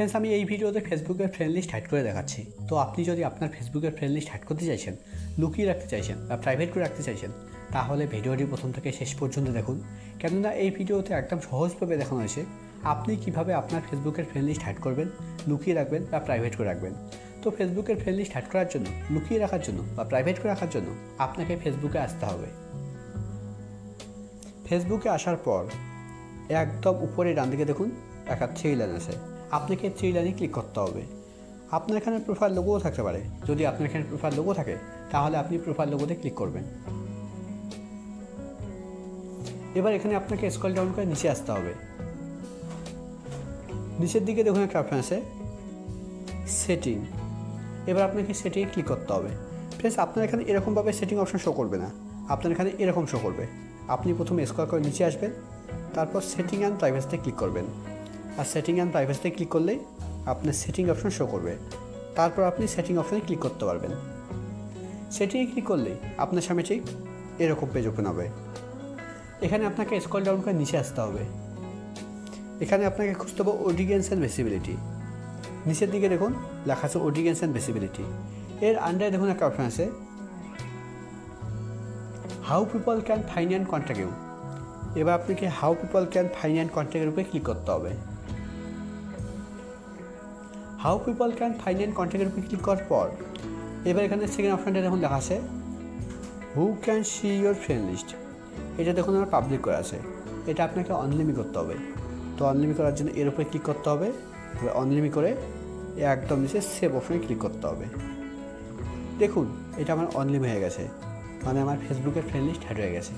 Friends আমি এই ভিডিওতে ফেসবুকের ফ্রেন্ড লিস্ট হ্যাড করে দেখাচ্ছি। তো আপনি যদি আপনার ফেসবুকের ফ্রেন্ড লিস্ট হ্যাড করতে চাইছেন, লুকিয়ে রাখতে চাইছেন বা প্রাইভেট করে রাখতে চাইছেন, তাহলে ভিডিওটি প্রথম থেকে শেষ পর্যন্ত দেখুন। কেননা এই ভিডিওতে একদম সহজভাবে দেখানো হয়েছে আপনি কীভাবে আপনার ফেসবুকের ফ্রেন্ড লিস্ট হ্যাড করবেন, লুকিয়ে রাখবেন বা প্রাইভেট করে রাখবেন। তো ফেসবুকের ফ্রেন্ড লিস্ট হ্যাড করার জন্য, লুকিয়ে রাখার জন্য বা প্রাইভেট করে রাখার জন্য আপনাকে ফেসবুকে আসতে হবে। ফেসবুকে আসার পর একদম উপরে ডান দিকে দেখুন একটা থ্রি লাইন আছে। আপনাকে থ্রি লাইনে ক্লিক করতে হবে। আপনার এখানে প্রোফাইল লোগোও থাকতে পারে। যদি আপনার এখানে প্রোফাইল লোগো থাকে, তাহলে আপনি প্রোফাইল লোগোতে ক্লিক করবেন। এবার এখানে আপনাকে স্কল ডাউন করে নিচে আসতে হবে। নিচের দিকে দেখুন একটা অপশন আছে সেটিং এবার আপনাকে সেটিংয়ে ক্লিক করতে হবে। ফ্রেন্ডস আপনার এখানে এরকমভাবে সেটিং অপশন শো করবে না। আপনার এখানে এরকম শো করবে। আপনি প্রথমে স্কল করে নিচে আসবেন, তারপর সেটিং অ্যান্ড প্রাইভেসিতে ক্লিক করবেন। আর সেটিং অ্যান্ড প্রাইভেসিতে ক্লিক করলেই আপনার সেটিং অপশন শো করবে। তারপর আপনি সেটিং অপশনে ক্লিক করতে পারবেন। সেটিংয়ে ক্লিক করলেই আপনার সামনে ঠিক এরকম পেজ ওপেন হবে। এখানে আপনাকে স্কল ডাউন করে নিচে আসতে হবে। এখানে আপনাকে খুঁজতে হবে অডিয়েন্স অ্যান্ড ভেসিবিলিটি নিচের দিকে দেখুন, লেখা আছে অডিয়েন্স অ্যান্ড ভেসিবিলিটি এর আন্ডারে দেখুন একটা অপশন আছে। How people can find and contact you এবার আপনাকে how people can find and কন্ট্যাক্টের উপরে ক্লিক করতে হবে। How people can find and কন্ট্যাক্টের উপরে ক্লিক করার পর এবার এখানে সেকেন্ড অপশনটা দেখুন, লেখা আছে who can see your friend list এটা দেখুন, আমার পাবলিক করা আছে। এটা আপনাকে অনলিমি করতে হবে। তো অনলিমি করার জন্য এর উপরে ক্লিক করতে হবে। এবার অনলিমি করে একদম নিচে সেভ অপশানে ক্লিক করতে হবে। দেখুন, এটা আমার অনলিমি হয়ে গেছে। মানে আমার ফেসবুকের ফ্রেন্ড লিস্ট হ্যাড হয়ে গেছে।